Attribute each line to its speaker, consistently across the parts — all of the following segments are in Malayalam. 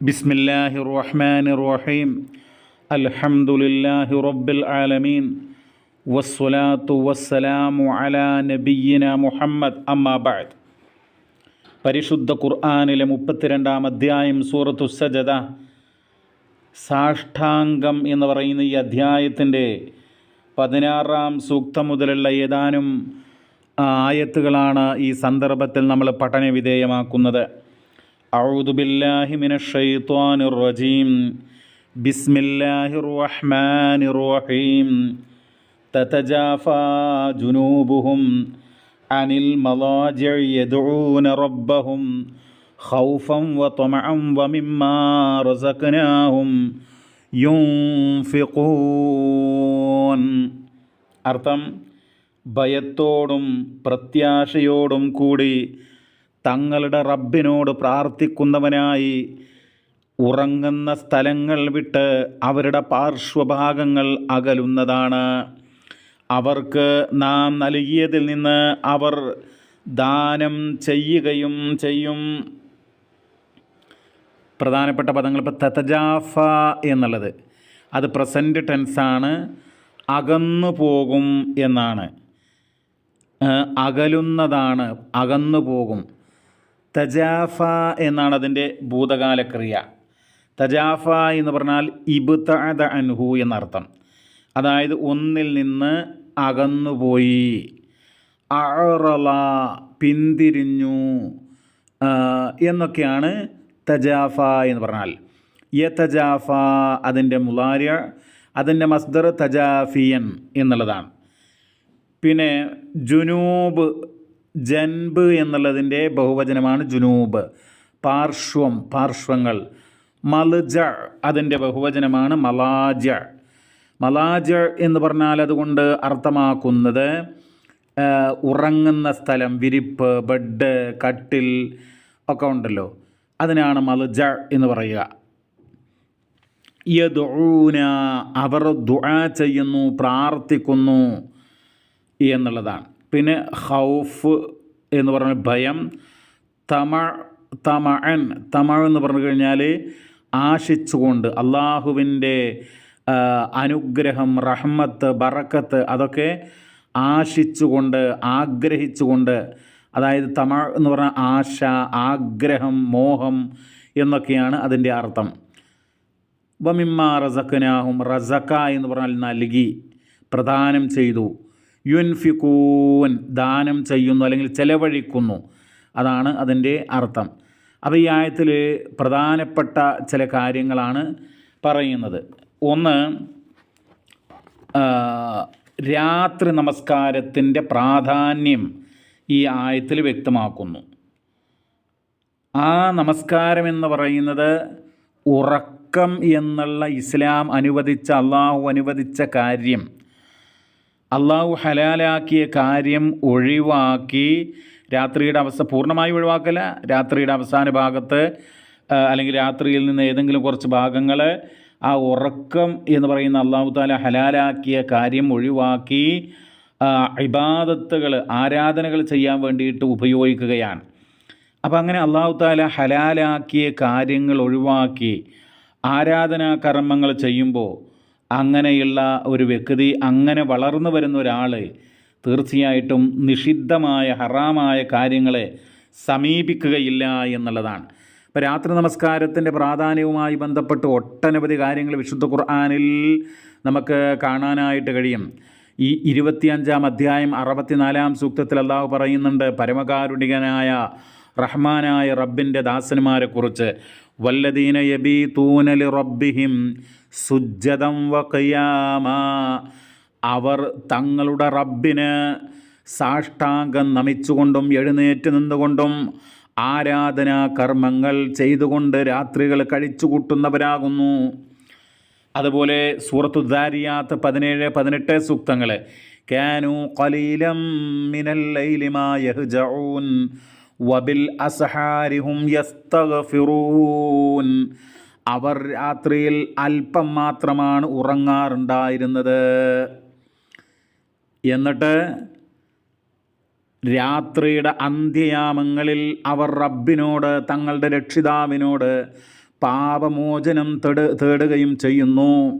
Speaker 1: بسم الله الرحمن الرحيم الحمد لله رب العالمين والصلاة والسلام على نبينا മുഹമ്മദ് അമ്മാ ബഅദ് പരിശുദ്ധ ഖുർആാനിലെ മുപ്പത്തിരണ്ടാം അധ്യായം സൂറത്തു സജദ സാഷ്ടാംഗം എന്ന് പറയുന്ന ഈ അധ്യായത്തിൻ്റെ പതിനാറാം സൂക്തം മുതലുള്ള ഏതാനും ആയത്തുകളാണ് ഈ സന്ദർഭത്തിൽ നമ്മൾ പഠന വിധേയമാക്കുന്നത് أعوذ بالله من الشيطان الرجيم بسم الله الرحمن الرحيم تتجافى جنوبهم عن المضاجع يدعون ربهم خوفا وطمعا ومما رزقناهم ينفقون അർത്ഥം ഭയത്തോടും പ്രത്യാശയോടും കൂടി തങ്ങളുടെ റബ്ബിനോട് പ്രാർത്ഥിക്കുന്നവനായി ഉറങ്ങുന്ന സ്ഥലങ്ങൾ വിട്ട് അവരുടെ പാർശ്വഭാഗങ്ങൾ അകലുന്നതാണ്. അവർക്ക് നാം നൽകിയതിൽ നിന്ന് അവർ ദാനം ചെയ്യുകയും ചെയ്യും. പ്രധാനപ്പെട്ട പദങ്ങൾ ഇപ്പോൾ തതജാഫ എന്നുള്ളത്. അത് പ്രസന്റ് ടെൻസാണ് അകന്നു പോകും എന്നാണ്. അകലുന്നതാണ്. അകന്നു പോകും. തജാഫ എന്നാണ് അതിന്റെ ഭൂതകാലക്രിയ. തജാഫ എന്ന് പറഞ്ഞാൽ ഇബുത്തഅദ അൻഹു എന്നർത്ഥം. അതായത് ഒന്നിൽ നിന്ന് അകന്നുപോയി. അറള പിന്തിരിഞ്ഞു എന്നൊക്കെയാണ് തജാഫ എന്ന് പറഞ്ഞാൽ. യ തജാഫ അതിന്റെ മുലാര്യ അതിന്റെ മസ്ദർ തജാഫിയൻ എന്നുള്ളതാണ്. പിന്നെ ജുനൂബ് ജൻബ് എന്നുള്ളതിന്റെ ബഹുവചനമാണ് ജുനൂബ്. പാർശ്വം പാർശ്വങ്ങൾ. മലജ അതിന്റെ ബഹുവചനമാണ് മലാജ. മലാജ എന്ന് പറഞ്ഞാൽ അതുകൊണ്ട് അർത്ഥമാക്കുന്നത് ഉറങ്ങുന്ന സ്ഥലം വിരിപ്പ് ബെഡ് കട്ടിൽ ഒക്കെ ഉണ്ടല്ലോ. അതിനാണ് മലജ എന്ന് പറയുക. യദൂന അവർ ദുആ ചെയ്യുന്നു പ്രാർത്ഥിക്കുന്നു എന്നുള്ളതാണ്. പിന്നെ ഹൗഫ് എന്ന് പറഞ്ഞ ഭയം തമ തമൻ തമ എന്ന് പറഞ്ഞു കഴിഞ്ഞാൽ ആശിച്ചുകൊണ്ട് അള്ളാഹുവിന്റെ അനുഗ്രഹം റഹ്മത്ത് ബറക്കത്ത് അതൊക്കെ ആശിച്ചുകൊണ്ട് ആഗ്രഹിച്ചുകൊണ്ട് അതായത് തമ എന്ന് പറഞ്ഞാൽ ആശ ആഗ്രഹം മോഹം എന്നൊക്കെയാണ് അതിന്റെ അർത്ഥം. വമിമ്മ റസക്കനാഹും റസക്ക എന്ന് പറഞ്ഞാൽ നൽകി പ്രദാനം ചെയ്തു. യുൻഫിക്കൂൻ ദാനം ചെയ്യുന്നു അല്ലെങ്കിൽ ചെലവഴിക്കുന്നു. അതാണ് അതിന്റെ അർത്ഥം. അപ്പോൾ ഈ ആയത്തിൽ പ്രധാനപ്പെട്ട ചില കാര്യങ്ങളാണ് പറയുന്നത്. ഒന്ന് രാത്രി നമസ്കാരത്തിന്റെ പ്രാധാന്യം ഈ ആയത്തിൽ വ്യക്തമാക്കുന്നു. ആ നമസ്കാരം എന്ന് പറയുന്നത് ഉറക്കം എന്നുള്ള ഇസ്ലാം അനുവദിച്ച അള്ളാഹു അനുവദിച്ച കാര്യം. അള്ളാഹു ഹലാലാക്കിയ കാര്യം ഒഴിവാക്കി രാത്രിയുടെ അവസ്ഥ പൂർണമായി ഒഴിവാക്കല. രാത്രിയുടെ അവസാന ഭാഗത്ത് അല്ലെങ്കിൽ രാത്രിയിൽ നിന്ന് ഏതെങ്കിലും കുറച്ച് ഭാഗങ്ങൾ ആ ഉറക്കം എന്ന് പറയുന്ന അള്ളാഹു താല ഹലാലാക്കിയ കാര്യം ഒഴിവാക്കി ഇബാദത്തുകൾ ആരാധനകൾ ചെയ്യാൻ വേണ്ടിയിട്ട് ഉപയോഗിക്കുകയാണ്. അപ്പം അങ്ങനെ അള്ളാഹു താല ഹലാലാക്കിയ കാര്യങ്ങൾ ഒഴിവാക്കി ആരാധനാ കർമ്മങ്ങൾ ചെയ്യുമ്പോൾ അങ്ങനെയുള്ള ഒരു വ്യക്തി അങ്ങനെ വളർന്നു വരുന്ന ഒരാൾ തീർച്ചയായിട്ടും നിഷിദ്ധമായ ഹറാമായ കാര്യങ്ങളെ സമീപിക്കുകയില്ല എന്നുള്ളതാണ്. ഇപ്പോൾ രാത്രി നമസ്കാരത്തിന്റെ പ്രാധാന്യവുമായി ബന്ധപ്പെട്ട് ഒട്ടനവധി കാര്യങ്ങൾ വിശുദ്ധ ഖുർആാനിൽ നമുക്ക് കാണാനായിട്ട് കഴിയും. ഈ ഇരുപത്തിയഞ്ചാം അധ്യായം അറുപത്തിനാലാം സൂക്തത്തിൽ അള്ളാഹു പറയുന്നുണ്ട് പരമകാരുണികനായ റഹ്മാനായ റബ്ബിന്റെ ദാസന്മാരെക്കുറിച്ച് വല്ലദീന യബി തൂനലി റബ്ബിഹിം സുജ്ജതം വക്കയാമ അവർ തങ്ങളുടെ റബ്ബിന് സാഷ്ടാംഗം നമിച്ചുകൊണ്ടും എഴുന്നേറ്റ് നിന്നുകൊണ്ടും ആരാധനാ കർമ്മങ്ങൾ ചെയ്തുകൊണ്ട് രാത്രികൾ കഴിച്ചു കൂട്ടുന്നവരാകുന്നു. അതുപോലെ സൂറത്തു ദാരിയാത്ത് പതിനേഴ് പതിനെട്ട് സൂക്തങ്ങൾ കാനു കലീലം മിനൽ ലൈലിമാ വബിൽ അസഹാരിഹും യസ്തഗ്ഫിറൂൻ. അവർ രാത്രിയിൽ അല്പം മാത്രമാണ് ഉറങ്ങാറുണ്ടായിരുന്നത്. എന്നിട്ട് രാത്രിയുടെ അന്ത്യയാമങ്ങളിൽ അവർ റബ്ബിനോട് തങ്ങളുടെ രക്ഷിതാവിനോട് പാപമോചനം തേട് തേടുകയും ചെയ്യുന്നു.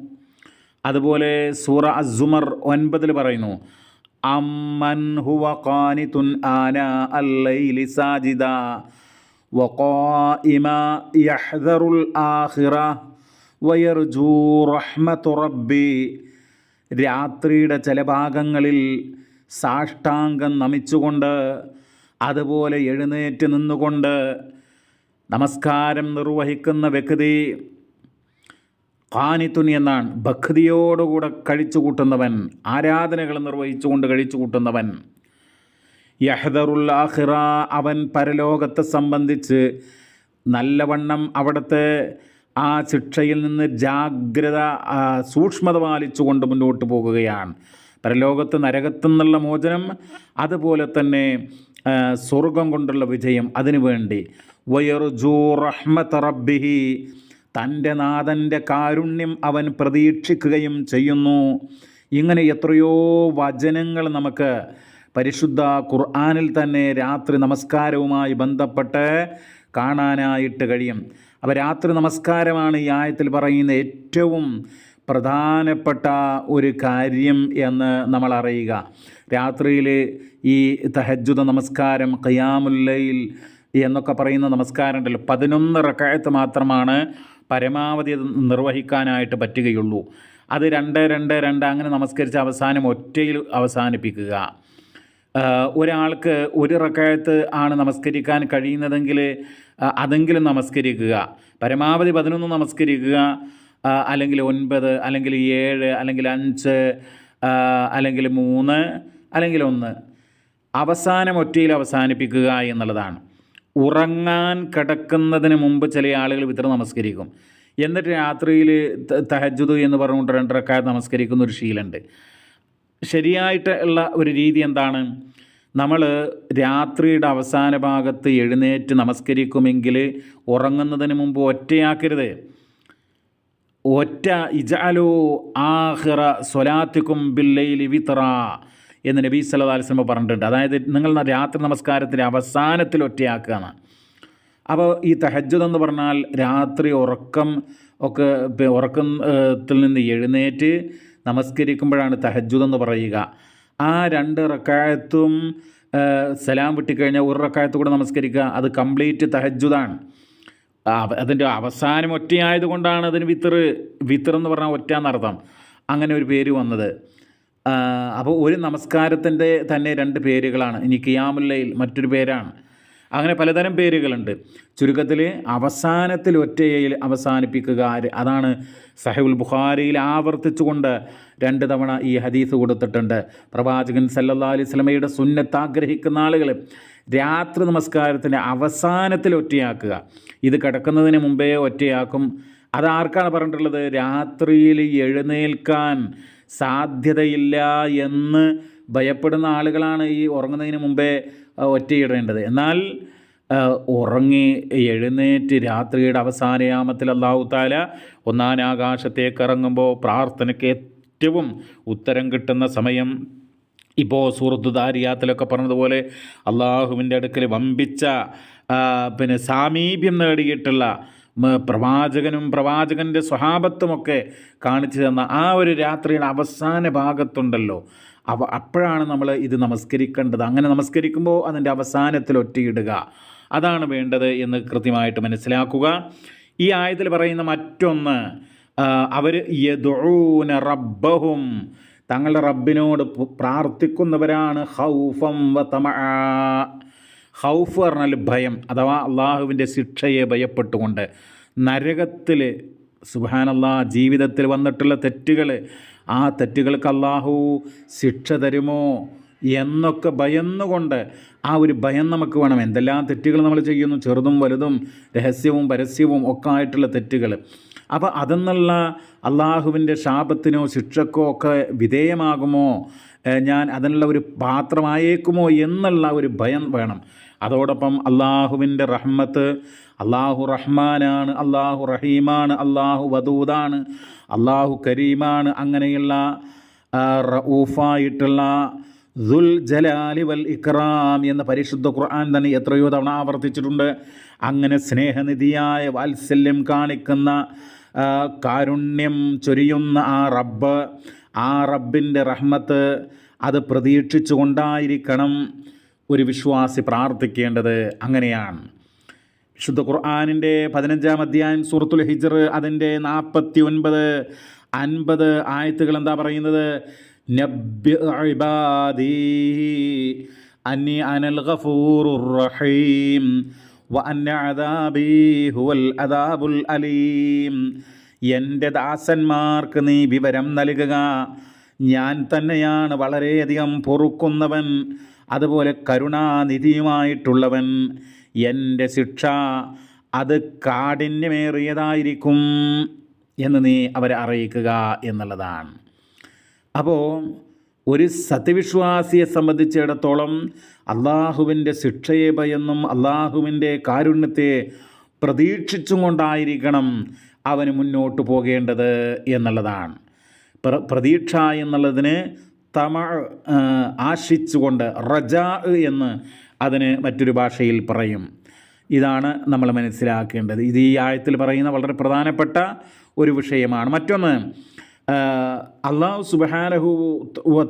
Speaker 1: അതുപോലെ സൂറ അസുമർ ഒൻപതിൽ പറയുന്നു അമ്മൻ ഹുവ ഖാനിതുൻ ആന അല്ലൈലി സാജിദ وقائما يحذر الآخرة ويرجو رحمة ربي രാത്രിയുടെ ചില ഭാഗങ്ങളിൽ സാഷ്ടാംഗം നമിച്ചുകൊണ്ട് അതുപോലെ എഴുന്നേറ്റ് നിന്നുകൊണ്ട് നമസ്കാരം നിർവഹിക്കുന്ന വ്യക്തി ഖാനിത്തുനി എന്നാണ്. ഭക്തിയോടുകൂടെ കഴിച്ചു കൂട്ടുന്നവൻ ആരാധനകൾ നിർവഹിച്ചുകൊണ്ട് കഴിച്ചു കൂട്ടുന്നവൻ യഹദറുല്ലാഹിറ അവൻ പരലോകത്തെ സംബന്ധിച്ച് നല്ലവണ്ണം അവിടുത്തെ ആ ശിക്ഷയിൽ നിന്ന് ജാഗ്രത സൂക്ഷ്മത പാലിച്ചുകൊണ്ട് മുന്നോട്ട് പോകുകയാണ്. പരലോകത്ത് നരകത്തുനിന്നുള്ള മോചനം അതുപോലെ തന്നെ സ്വർഗം കൊണ്ടുള്ള വിജയം അതിനുവേണ്ടി. വയർജു റഹ്മത്ത് റബ്ബിഹി തന്റെ നാഥന്റെ കാരുണ്യം അവൻ പ്രതീക്ഷിക്കുകയും ചെയ്യുന്നു. ഇങ്ങനെ എത്രയോ വചനങ്ങൾ നമുക്ക് പരിശുദ്ധ ഖുർആാനിൽ തന്നെ രാത്രി നമസ്കാരവുമായി ബന്ധപ്പെട്ട് കാണാനായിട്ട് കഴിയും. അപ്പോൾ രാത്രി നമസ്കാരമാണ് ഈ ആയത്തിൽ പറയുന്ന ഏറ്റവും പ്രധാനപ്പെട്ട ഒരു കാര്യം എന്ന് നമ്മൾ അറിയുക. രാത്രിയിൽ ഈ തഹജുദ നമസ്കാരം ഖയാമുല്ലയിൽ എന്നൊക്കെ പറയുന്ന നമസ്കാരം ഉണ്ടല്ലോ പതിനൊന്ന് റക്കായത്ത് മാത്രമാണ് പരമാവധി അത് നിർവഹിക്കാനായിട്ട് പറ്റുകയുള്ളൂ. അത് രണ്ട് രണ്ട് രണ്ട് അങ്ങനെ നമസ്കരിച്ച് അവസാനം ഒറ്റയിൽ അവസാനിപ്പിക്കുക. ഒരാൾക്ക് ഒരു റക്കായത്ത് ആണ് നമസ്കരിക്കാൻ കഴിയുന്നതെങ്കിൽ അതെങ്കിലും നമസ്കരിക്കുക. പരമാവധി പതിനൊന്ന് നമസ്കരിക്കുക. അല്ലെങ്കിൽ ഒൻപത് അല്ലെങ്കിൽ ഏഴ് അല്ലെങ്കിൽ അഞ്ച് അല്ലെങ്കിൽ മൂന്ന് അല്ലെങ്കിൽ ഒന്ന്. അവസാനം ഒറ്റയിൽ അവസാനിപ്പിക്കുക എന്നുള്ളതാണ്. ഉറങ്ങാൻ കിടക്കുന്നതിന് മുമ്പ് ചില ആളുകൾ വിത്ര നമസ്കരിക്കും. എന്നിട്ട് രാത്രിയിൽ തഹജുദ് എന്ന് പറഞ്ഞുകൊണ്ട് രണ്ടരക്കാർ നമസ്കരിക്കുന്ന ഒരു ശീലമുണ്ട്. ശരിയായിട്ട് ഉള്ള ഒരു രീതി എന്താണ്? നമ്മൾ രാത്രിയുടെ അവസാന ഭാഗത്ത് എഴുന്നേറ്റ് നമസ്കരിക്കുമെങ്കിൽ ഉറങ്ങുന്നതിന് മുമ്പ് ഒറ്റയാക്കരുത്. ഒറ്റ ഇജാലോ ആഹിറ സ്വലാത്തിക്കും ബില്ലയിൽ വിത്ര എന്ന് നബീ സല്ലല്ലാഹു അലൈഹി വസല്ലം പറഞ്ഞിട്ടുണ്ട്. അതായത് നിങ്ങൾ രാത്രി നമസ്കാരത്തിന്റെ അവസാനത്തിൽ ഒറ്റയാക്കുക എന്നാണ് അപ്പോൾ ഈ തഹജ്ജുദ് എന്ന് പറഞ്ഞാൽ രാത്രി ഉറക്കം ഒക്കെ ഉറക്കത്തിൽ നിന്ന് എഴുന്നേറ്റ് നമസ്കരിക്കുമ്പോഴാണ് തഹജ്ജുദ് എന്ന് പറയുക. ആ രണ്ട് റക്കായത്തും സലാം വിട്ടിക്കഴിഞ്ഞാൽ ഒരു റക്കായത്ത് കൂടെ നമസ്കരിക്കുക അത് കംപ്ലീറ്റ് തഹജ്ജുദാണ്. അതിന്റെ അവസാനം ഒറ്റയായതുകൊണ്ടാണ് അതിന് വിത്തർ വിത്തർ എന്ന് പറഞ്ഞാൽ ഒറ്റ എന്നർത്ഥം. അങ്ങനെ ഒരു പേര് വന്നത്. അപ്പോൾ ഒരു നമസ്കാരത്തിന്റെ തന്നെ രണ്ട് പേരുകളാണ്. ഇനി കിയാമുല്ലയിൽ മറ്റൊരു പേരാണ്. അങ്ങനെ പലതരം പേരുകളുണ്ട്. ചുരുക്കത്തിൽ അവസാനത്തിൽ ഒറ്റയിൽ അവസാനിപ്പിക്കുക? അതാണ് സഹുൽ ബുഖാരിയിൽ ആവർത്തിച്ചുകൊണ്ട് രണ്ട് തവണ ഈ ഹദീസ് കൊടുത്തിട്ടുണ്ട്. പ്രവാചകൻ സല്ലാ അലൈഹി സ്വലമയുടെ സുന്നത്ത് ആഗ്രഹിക്കുന്ന ആളുകൾ രാത്രി നമസ്കാരത്തിന്റെ അവസാനത്തിൽ ഒറ്റയാക്കുക. ഇത് കിടക്കുന്നതിന് മുമ്പേ ഒറ്റയാക്കും. അതാർക്കാണ് പറഞ്ഞിട്ടുള്ളത്? രാത്രിയിൽ എഴുന്നേൽക്കാൻ സാധ്യതയില്ല എന്ന് ഭയപ്പെടുന്ന ആളുകളാണ് ഈ ഉറങ്ങുന്നതിന് മുമ്പേ ഒറ്റയിടേണ്ടത്. എന്നാൽ ഉറങ്ങി എഴുന്നേറ്റ് രാത്രിയുടെ അവസാനയാമത്തിൽ അള്ളാഹു താല ഒന്നാം ആകാശത്തേക്ക് ഇറങ്ങുമ്പോൾ പ്രാർത്ഥനയ്ക്ക് ഏറ്റവും ഉത്തരം കിട്ടുന്ന സമയം. ഇപ്പോൾ സൂറത്ത് ദാരിയാത്തിലൊക്കെ പറഞ്ഞതുപോലെ അള്ളാഹുവിന്റെ അടുക്കൽ വമ്പിച്ച പിന്നെ സാമീപ്യം നേടിയിട്ടുള്ള പ്രവാചകനും പ്രവാചകന്റെ സ്വഭാവത്തുമൊക്കെ കാണിച്ചു തന്ന ആ ഒരു രാത്രിയുടെ അവസാന ഭാഗത്തുണ്ടല്ലോ. അവ അപ്പോഴാണ് നമ്മൾ ഇത് നമസ്കരിക്കേണ്ടത്. അങ്ങനെ നമസ്കരിക്കുമ്പോൾ അതിന്റെ അവസാനത്തിൽ ഒറ്റയിടുക. അതാണ് വേണ്ടത് എന്ന് കൃത്യമായിട്ട് മനസ്സിലാക്കുക. ഈ ആയത്തിൽ പറയുന്ന മറ്റൊന്ന് അവർ യദൂന റബ്ബഹും തങ്ങളുടെ റബ്ബിനോട് പ്രാർത്ഥിക്കുന്നവരാണ് ഹൗഫം വ തമആ. ഹൗഫ് പറഞ്ഞാൽ ഭയം അഥവാ അള്ളാഹുവിന്റെ ശിക്ഷയെ ഭയപ്പെട്ടുകൊണ്ട് നരകത്തിൽ സുബാനല്ലാ ജീവിതത്തിൽ വന്നിട്ടുള്ള തെറ്റുകൾ ആ തെറ്റുകൾക്ക് അള്ളാഹു ശിക്ഷ തരുമോ എന്നൊക്കെ ഭയന്നുകൊണ്ട് ആ ഒരു ഭയം നമുക്ക് വേണം. എന്തെല്ലാം തെറ്റുകൾ നമ്മൾ ചെയ്യുന്നു? ചെറുതും വലുതും രഹസ്യവും പരസ്യവും ഒക്കെ ആയിട്ടുള്ള തെറ്റുകൾ അപ്പോൾ അതെന്നുള്ള അള്ളാഹുവിന്റെ ശാപത്തിനോ ശിക്ഷക്കോ ഒക്കെ വിധേയമാകുമോ? ഞാൻ അതിനുള്ള ഒരു പാത്രമായേക്കുമോ എന്നുള്ള ഒരു ഭയം വേണം. അതോടൊപ്പം അള്ളാഹുവിന്റെ റഹ്മത്ത് അള്ളാഹു റഹ്മാനാണ് അള്ളാഹു റഹീമാണ് അള്ളാഹു വദൂദാണ് അള്ളാഹു കരീമാണ് അങ്ങനെയുള്ള റഊഫായിട്ടുള്ള ദുൽ ജലാലി വൽ ഇക്രാം എന്ന പരിശുദ്ധ ഖുർആൻ തന്നെ എത്രയോ തവണ ആവർത്തിച്ചിട്ടുണ്ട്. അങ്ങനെ സ്നേഹനിധിയായ വാത്സല്യം കാണിക്കുന്ന കാരുണ്യം ചൊരിയുന്ന ആ റബ്ബ് ആ റബ്ബിന്റെ റഹ്മത്ത് അത് പ്രതീക്ഷിച്ചു കൊണ്ടായിരിക്കണം ഒരു വിശ്വാസി പ്രാർത്ഥിക്കേണ്ടത് അങ്ങനെയാണ്. വിശുദ്ധ ഖുർആാനിന്റെ പതിനഞ്ചാം അധ്യായം സൂറത്തുൽ ഹിജർ അതിന്റെ നാൽപ്പത്തി ഒൻപത് അൻപത് ആയത്തുകൾ എന്താ പറയുന്നത്? അന്നി അനൽ റഹീം വ അന്ന അദാബി ഹുവൽ അദാബുൽ അലീം. എന്റെ ദാസന്മാർക്ക് നീ വിവരം നൽകുക. ഞാൻ തന്നെയാണ് വളരെയധികം പൊറുക്കുന്നവൻ അതുപോലെ കരുണാനിധിയുമായിട്ടുള്ളവൻ. എന്റെ ശിക്ഷ അത് കാഠിന്യമേറിയതായിരിക്കും എന്ന് നീ അവരെ അറിയിക്കുക എന്നുള്ളതാണ്. അപ്പോൾ ഒരു സത്യവിശ്വാസിയെ സംബന്ധിച്ചിടത്തോളം അള്ളാഹുവിന്റെ ശിക്ഷയെ ഭയന്നും അള്ളാഹുവിന്റെ കാരുണ്യത്തെ പ്രതീക്ഷിച്ചും കൊണ്ടായിരിക്കണം അവന് മുന്നോട്ട് പോകേണ്ടത് എന്നുള്ളതാണ്. പ്ര പ്രതീക്ഷ എന്നുള്ളതിന് തമ ആശിച്ചുകൊണ്ട് റജ എന്ന് അതിന് മറ്റൊരു ഭാഷയിൽ പറയും. ഇതാണ് നമ്മൾ മനസ്സിലാക്കേണ്ടത്. ഇത് ഈ ആഴത്തിൽ പറയുന്ന വളരെ പ്രധാനപ്പെട്ട ഒരു വിഷയമാണ്. മറ്റൊന്ന് അള്ളാഹു സുബാനഹു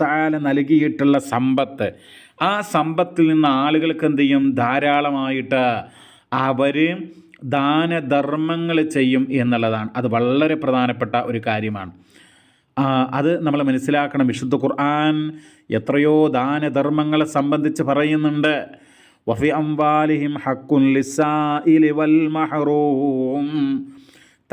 Speaker 1: താല നൽകിയിട്ടുള്ള സമ്പത്ത്. ആ സമ്പത്തിൽ നിന്ന് ആളുകൾക്ക് എന്ത് ചെയ്യും? ധാരാളമായിട്ട് അവർ ദാനധർമ്മങ്ങൾ ചെയ്യും എന്നുള്ളതാണ്. അത് വളരെ പ്രധാനപ്പെട്ട ഒരു കാര്യമാണ്. അത് നമ്മൾ മനസ്സിലാക്കണം. വിശുദ്ധ ഖുർആൻ എത്രയോ ദാനധർമ്മങ്ങളെ സംബന്ധിച്ച് പറയുന്നുണ്ട്. വഫി അംവാലിഹിം ഹക്കുൻ വൽ മഹറൂം.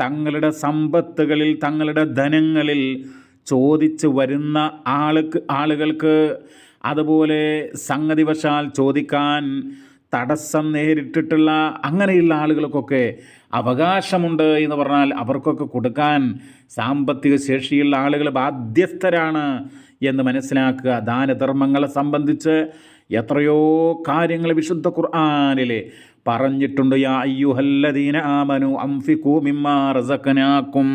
Speaker 1: തങ്ങളുടെ സമ്പത്തുകളിൽ തങ്ങളുടെ ധനങ്ങളിൽ ചോദിച്ച് വരുന്ന ആൾക്ക് ആളുകൾക്ക് അതുപോലെ സംഗതിവശാൽ ചോദിക്കാൻ തടസ്സം നേരിട്ടിട്ടുള്ള അങ്ങനെയുള്ള ആളുകൾക്കൊക്കെ അവകാശമുണ്ട് എന്ന് പറഞ്ഞാൽ അവർക്കൊക്കെ കൊടുക്കാൻ സാമ്പത്തിക ശേഷിയുള്ള ആളുകൾ ബാധ്യസ്ഥരാണ് എന്ന് മനസ്സിലാക്കുക. ദാനധർമ്മങ്ങളെ സംബന്ധിച്ച് എത്രയോ കാര്യങ്ങൾ വിശുദ്ധ ഖുർആാനിൽ പറഞ്ഞിട്ടുണ്ട്. യാ അയ്യുഹല്ലദീന ആമനു അംഫിക്കൂ മിമ്മാ റസഖനാക്കും.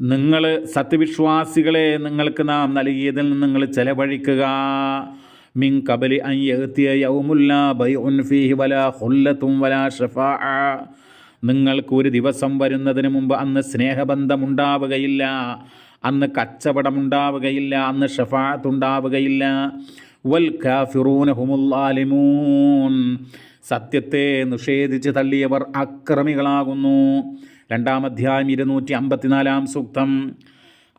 Speaker 1: നിങ്ങൾ സത്യവിശ്വാസികളെ നിങ്ങൾക്ക് നാം നൽകിയതിൽ നിന്ന് നിങ്ങൾ ചെലവഴിക്കുക. മിൻ കബലി അൻ യഅ്തിയ യൗമുല്ല ബൈഉൻ ഫീഹി വലാ ഖുല്ലത്തും വലാ ഷഫാഅ. നിങ്ങൾക്ക് ഒരു ദിവസം വരുന്നതിന് മുമ്പ് അന്ന് സ്നേഹബന്ധമുണ്ടാവുകയില്ല അന്ന് കച്ചവടമുണ്ടാവുകയില്ല അന്ന് ഷഫാത്തുണ്ടാവുകയില്ല വൽ കാഫിറൂന ഹുമുല്ലാലിമൂൻ സത്യത്തെ നിഷേധിച്ച് തള്ളിയവർ അക്രമികളാകുന്നു. രണ്ടാം അധ്യായം ഇരുന്നൂറ്റി അമ്പത്തിനാലാം സൂക്തം.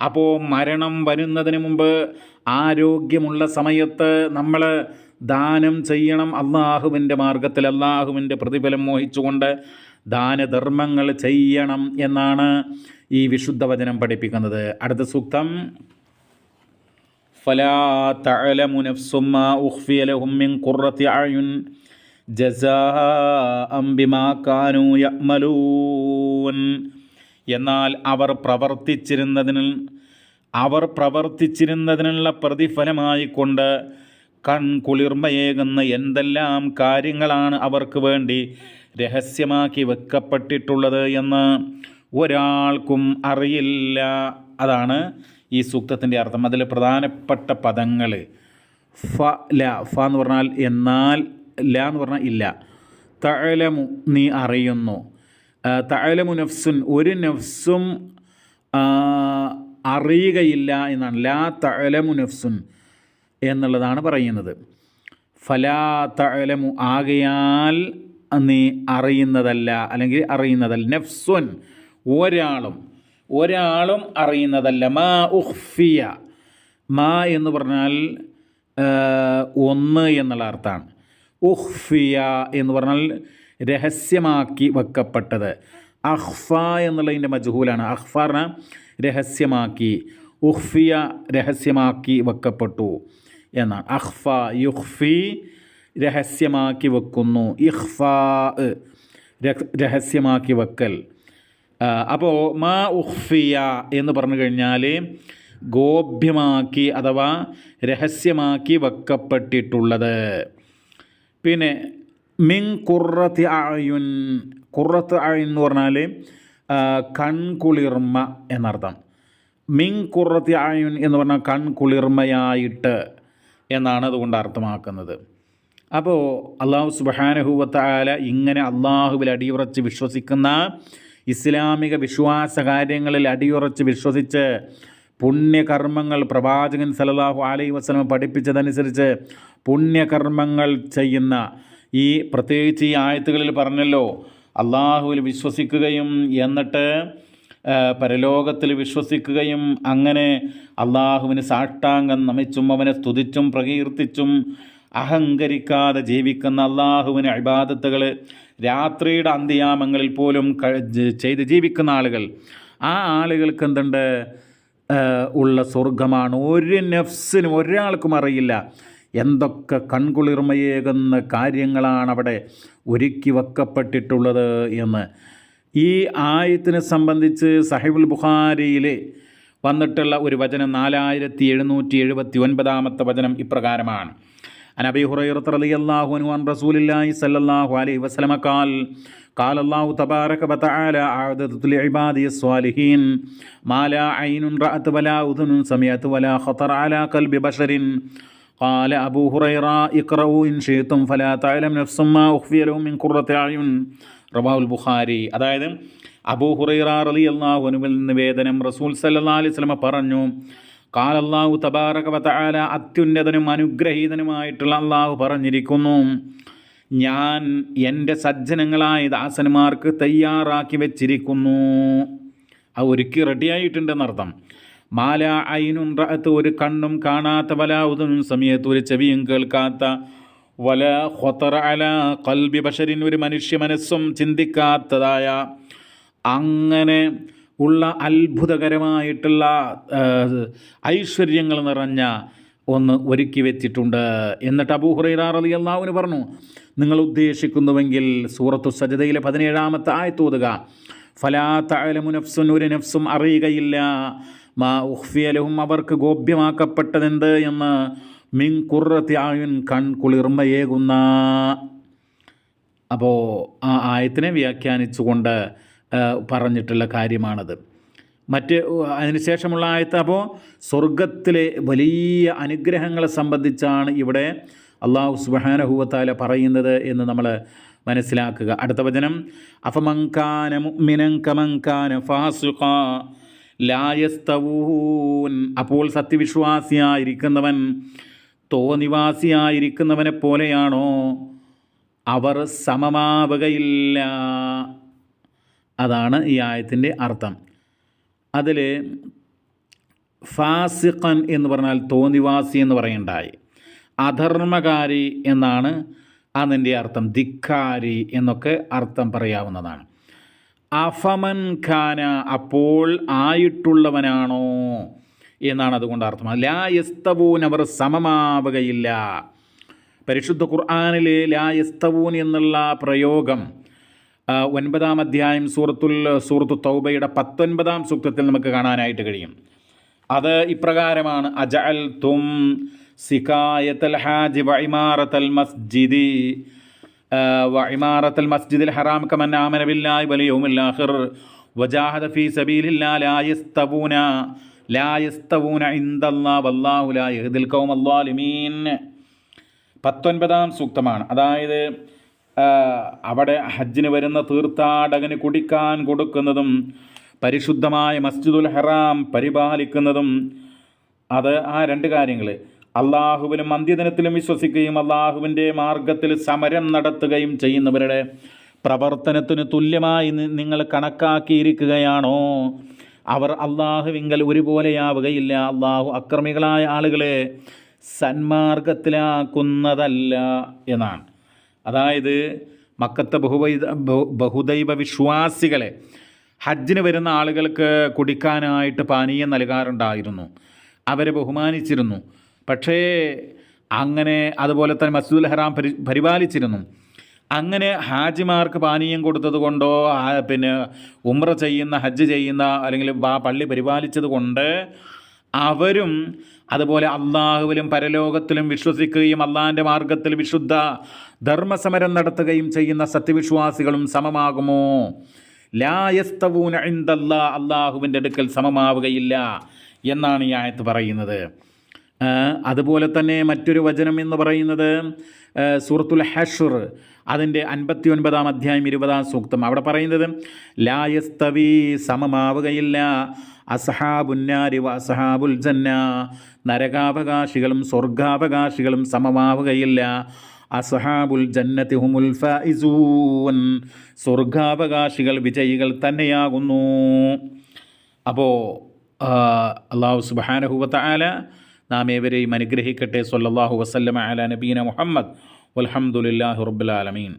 Speaker 1: അപ്പോൾ മരണം വരുന്നതിന് മുമ്പ് ആരോഗ്യമുള്ള സമയത്ത് നമ്മൾ ദാനം ചെയ്യണം അള്ളാഹുവിന്റെ മാർഗത്തിൽ അള്ളാഹുവിന്റെ പ്രതിഫലം മോഹിച്ചുകൊണ്ട് ദാനധർമ്മങ്ങൾ ചെയ്യണം എന്നാണ് ഈ വിശുദ്ധ വചനം പഠിപ്പിക്കുന്നത്. അടുത്ത സൂക്തം. ഫലാ ലഹും മിൻ ബിമാ എന്നാൽ അവർ പ്രവർത്തിച്ചിരുന്നതിന് അവർ പ്രവർത്തിച്ചിരുന്നതിനുള്ള പ്രതിഫലമായി കൊണ്ട് കൺകുളിർമയേകുന്ന എന്തെല്ലാം കാര്യങ്ങളാണ് അവർക്ക് വേണ്ടി രഹസ്യമാക്കി വെക്കപ്പെട്ടിട്ടുള്ളത് എന്ന് ഒരാൾക്കും അറിയില്ല. അതാണ് ഈ സൂക്തത്തിന്റെ അർത്ഥം. അതിൽ പ്രധാനപ്പെട്ട പദങ്ങൾ ഫ ല ഫ എന്ന് പറഞ്ഞാൽ എന്നാൽ ല എന്ന് പറഞ്ഞാൽ ഇല്ല. തഴലമു നീ അറിയുന്നു. ആ, തഴലമു നഫ്സുൻ ഒരു നഫ്സും അറിയുകയില്ല എന്നാണ്. ലാ തഴലമു നഫ്സുൻ എന്നുള്ളതാണ് പറയുന്നത്. ഫലാ തഴലമു ആകയാൽ നീ അറിയുന്നതല്ല അല്ലെങ്കിൽ അറിയുന്നതല്ല. നഫ്സുൻ ഒരാളും ഒരാളും അറിയുന്നതല്ല. മാ ഉഹ്ഫിയ മാ എന്ന് പറഞ്ഞാൽ ഒന്ന് എന്നുള്ള അർത്ഥമാണ്. ഉഹ്ഫിയ എന്ന് പറഞ്ഞാൽ രഹസ്യമാക്കി വെക്കപ്പെട്ടത്. അഹ്ഫ എന്നുള്ളതിന്റെ മജഹൂലാണ്. അഹ്ഫ പറഞ്ഞാൽ രഹസ്യമാക്കി ഉഹ്ഫിയ രഹസ്യമാക്കി വെക്കപ്പെട്ടു എന്നാണ്. അഹ്ഫ യുഹ്ഫി രഹസ്യമാക്കി വെക്കുന്നു. ഇഹ്ഫ രഹസ്യമാക്കി വെക്കൽ. അപ്പോൾ മാ ഉഹ്ഫിയ എന്ന് പറഞ്ഞു കഴിഞ്ഞാൽ ഗോപ്യമാക്കി അഥവാ രഹസ്യമാക്കി വെക്കപ്പെട്ടിട്ടുള്ളത്. പിന്നെ മിൻ കുറത്ത് അയുൻ കുറത്ത് അയുൻ എന്ന് പറഞ്ഞാൽ കൺകുളിർമ്മ കൺകുളിർമ എന്നർത്ഥം. മിൻ കുറത്തി ആയുൻ എന്ന് പറഞ്ഞാൽ കൺകുളിർമ്മയായിട്ട് എന്നാണ് അതുകൊണ്ട് അർത്ഥമാക്കുന്നത്. അപ്പോൾ അള്ളാഹു സുബാനഹുവത്താല ഇങ്ങനെ അള്ളാഹുവിൽ അടിയുറച്ച് വിശ്വസിക്കുന്ന ഇസ്ലാമിക വിശ്വാസ കാര്യങ്ങളിൽ അടിയുറച്ച് വിശ്വസിച്ച് പുണ്യകർമ്മങ്ങൾ പ്രവാചകൻ സല്ലല്ലാഹു അലൈഹി വസല്ലം പഠിപ്പിച്ചതനുസരിച്ച് പുണ്യകർമ്മങ്ങൾ ചെയ്യുന്ന ഈ പ്രത്യേകിച്ച് ഈ ആയത്തുകളിൽ പറഞ്ഞല്ലോ അള്ളാഹുവിൽ വിശ്വസിക്കുകയും എന്നിട്ട് പരലോകത്തിൽ വിശ്വസിക്കുകയും അങ്ങനെ അള്ളാഹുവിന് സാഷ്ടാംഗം നമിച്ചും അവനെ സ്തുതിച്ചും പ്രകീർത്തിച്ചും അഹങ്കരിക്കാതെ ജീവിക്കുന്ന അള്ളാഹുവിന് അഭിബാധത്തുകൾ രാത്രിയുടെ അന്ത്യയാമങ്ങളിൽ പോലും ചെയ്ത് ജീവിക്കുന്ന ആളുകൾ ആ ആളുകൾക്ക് എന്തുണ്ട്? ഉള്ള സ്വർഗമാണ് ഒരു നഫ്സിനും ഒരാൾക്കും അറിയില്ല. എന്തൊക്കെ കൺകുളിർമയേകുന്ന കാര്യങ്ങളാണ് അവിടെ ഒരുക്കി വെക്കപ്പെട്ടിട്ടുള്ളത് എന്ന് ഈ ആയത്തിനെ സംബന്ധിച്ച് സഹിബുൽ ബുഖാരിയിൽ വന്നിട്ടുള്ള ഒരു വചനം നാലായിരത്തി എഴുന്നൂറ്റി എഴുപത്തി ഒൻപതാമത്തെ വചനം ഇപ്രകാരമാണ് عن أبي هريرة رضي الله عنه عن رسول الله صلى الله عليه وسلم قال قال الله تبارك وتعالى أعددت لعبادي الصالحين ما لا عين رأت ولا أذن سمعت ولا خطر على قلب بشر قال أبو هريرة اقرأوا إن شئتم فلا تعلم نفس ما أخفي لهم من قرة أعين റവാഹുൽ ബുഖാരി അതായത് അബൂ ഹുറൈറ റലി അള്ളാഹുനുവിൽ നിവേദനം റസൂൽ സല്ലാ അലൈഹി സ്വലമ പറഞ്ഞു കാലല്ലാഹു തബാറക വതആല അത്യുന്നതനും അനുഗ്രഹീതനുമായിട്ടുള്ള അള്ളാഹു പറഞ്ഞിരിക്കുന്നു ഞാൻ എൻ്റെ സജ്ജനങ്ങളായ ദാസന്മാർക്ക് തയ്യാറാക്കി വെച്ചിരിക്കുന്നു അത് ഒരുക്കി റെഡിയായിട്ടുണ്ടെന്നർത്ഥം മാല ഐനുൻ റഅത്ത് ഒരു കണ്ണും കാണാത്ത വല ഉദനും സമയത്ത് ഒരു ചെവിയും കേൾക്കാത്ത വല ഹൊത്തറ അല കൽബി ബഷരിൻ ഒരു മനുഷ്യ മനസ്സും ചിന്തിക്കാത്തതായ അങ്ങനെ ഉള്ള അത്ഭുതകരമായിട്ടുള്ള ഐശ്വര്യങ്ങൾ നിറഞ്ഞ ഒന്ന് ഒരുക്കി വെച്ചിട്ടുണ്ട്. എന്നിട്ട് അബൂ ഹുറൈറ അലി അള്ളാഹുവിന് പറഞ്ഞു നിങ്ങൾ ഉദ്ദേശിക്കുന്നുവെങ്കിൽ സൂറത്തു സജതയിലെ പതിനേഴാമത്തെ ആയത്തോതുക ഫലാ തഅലമു നഫ്സുൻ ഒരു നഫ്സും അറിയുകയില്ല. മാ ഉഹ്ഫിയലഹും അവർക്ക് ഗോപ്യമാക്കപ്പെട്ടതെന്ത് എന്ന് മിൻ കൺ കുളിർമയേകുന്ന അപ്പോൾ ആ ആയത്തിനെ വ്യാഖ്യാനിച്ചുകൊണ്ട് പറഞ്ഞിട്ടുള്ള കാര്യമാണത്. മറ്റ് അതിനുശേഷമുള്ള ആയത്ത് അപ്പോൾ സ്വർഗത്തിലെ വലിയ അനുഗ്രഹങ്ങളെ സംബന്ധിച്ചാണ് ഇവിടെ അള്ളാഹു സുബാനഹുവത്താല പറയുന്നത് എന്ന് നമ്മൾ മനസ്സിലാക്കുക. അടുത്ത വചനം അഫമങ്കാന മുഅ്മിനൻ കമങ്കാന ഫാസിഖ. ലായസ്തവൂൻ. അപ്പോൾ സത്യവിശ്വാസിയായിരിക്കുന്നവൻ തോന്നിവാസിയായിരിക്കുന്നവനെ പോലെയാണോ അവർ സമമാവുകയില്ല. അതാണ് ഈ ആയത്തിന്റെ അർത്ഥം. അതിൽ ഫാസിഖൻ എന്ന് പറഞ്ഞാൽ തോന്നിവാസി എന്ന് പറയണ്ടായി. അധർമ്മകാരി എന്നാണ് അതിന്റെ അർത്ഥം. ധിക്കാരി എന്നൊക്കെ അർത്ഥം പറയാവുന്നതാണ്. അഫമൻ ഖാന അപ്പോൾ ആയിട്ടുള്ളവനാണോ? എന്നാണ് അതുകൊണ്ട് അർത്ഥം. ലാ യസ്തവൂൻ അവർ സമമാവുകയില്ല. പരിശുദ്ധ ഖുർആാനിലെ ലാ യസ്തവൂൻ എന്നുള്ള പ്രയോഗം ഒൻപതാം അധ്യായം സൂറത്തുൽ സൂറത്തു തൗബയുടെ പത്തൊൻപതാം സൂക്തത്തിൽ നമുക്ക് കാണാനായിട്ട് കഴിയും. അത് ഇപ്രകാരമാണ്. അജഅൽ തും സിക്കായത്തൽ ഹാജി വൈമാറത്തൽ മസ്ജിദി. വഇമാറത്തൽ മസ്ജിദിൽ ഹറാം കമൻ ആമന ബില്ലാഹി വൽ യൗമിൽ ആഖിർ വജാഹദ ഫീ സബീലില്ലാ ലായസ്തവൂന ലായസ്തവൂന ഇന്ദല്ലാ വല്ലാഹു ലാ യഹ്ദിൽ ഖൗമൽ അല്ലാലിമീൻ പത്തൊൻപതാം സൂക്തമാണ്. അതായത് അവിടെ ഹജ്ജിന് വരുന്ന തീർത്ഥാടകന് കുടിക്കാൻ കൊടുക്കുന്നതും പരിശുദ്ധമായ മസ്ജിദുൽ ഹറാം പരിപാലിക്കുന്നതും അത് ആ രണ്ട് കാര്യങ്ങൾ അള്ളാഹുവിനും അന്ത്യദിനത്തിലും വിശ്വസിക്കുകയും അള്ളാഹുവിന്റെ മാർഗത്തിൽ സമരം നടത്തുകയും ചെയ്യുന്നവരുടെ പ്രവർത്തനത്തിന് തുല്യമായി നിങ്ങൾ കണക്കാക്കിയിരിക്കുകയാണോ? അവർ അള്ളാഹുവിങ്കൽ ഒരുപോലെയാവുകയില്ല. അള്ളാഹു അക്രമികളായ ആളുകളെ സന്മാർഗത്തിലാക്കുന്നതല്ല എന്നാണ്. അതായത് മക്കത്തെ ബഹുവൈ ബഹുദൈവ വിശ്വാസികളെ ഹജ്ജിന് വരുന്ന ആളുകൾക്ക് കുടിക്കാനായിട്ട് പാനീയം നൽകാറുണ്ടായിരുന്നു. അവരെ ബഹുമാനിച്ചിരുന്നു. പക്ഷേ അങ്ങനെ അതുപോലെ തന്നെ മസ്ജിദുൽ ഹറാം പരി പരിപാലിച്ചിരുന്നു. അങ്ങനെ ഹാജിമാർക്ക് പാനീയം കൊടുത്തത് കൊണ്ടോ പിന്നെ ഉമ്ര ചെയ്യുന്ന ഹജ്ജ് ചെയ്യുന്ന അല്ലെങ്കിൽ ആ പള്ളി പരിപാലിച്ചത് കൊണ്ട് അവരും അതുപോലെ അള്ളാഹുവിലും പരലോകത്തിലും വിശ്വസിക്കുകയും അള്ളാഹിന്റെ മാർഗത്തിൽ വിശുദ്ധ ധർമ്മസമരം നടത്തുകയും ചെയ്യുന്ന സത്യവിശ്വാസികളും സമമാകുമോ? ലായസ്തവൂന അള്ളാഹുവിന്റെ അടുക്കൽ സമമാവുകയില്ല എന്നാണ് ഈ ആയത്ത് പറയുന്നത്. അതുപോലെ തന്നെ മറ്റൊരു വചനം എന്ന് പറയുന്നത് സൂറത്തുൽ ഹഷുർ അതിന്റെ അൻപത്തി ഒൻപതാം അധ്യായം ഇരുപതാം സൂക്തം. അവിടെ പറയുന്നത് ലായസ്തവി സമമാവുകയില്ല അസഹാബുന്നാരി അസഹാബുൽ ജന്ന നരകാവകാശികളും സ്വർഗാവകാശികളും സമമാവുകയില്ല അസഹാബുൽ ജന്നത്തി ഹുമുൽ ഫൈസൂൻ സ്വർഗാവകാശികൾ വിജയികൾ തന്നെയാകുന്നു. അപ്പോൾ അള്ളാഹു സുബാനഹുവത്ത ആല നാം ഏവരെയും അനുഗ്രഹിക്കട്ടെ. സൊല്ലാഹു വസല്ലമ അല നബീന മുഹമ്മദ്. വൽഹംദുലില്ലാഹി റബ്ബിൽ ആലമീൻ.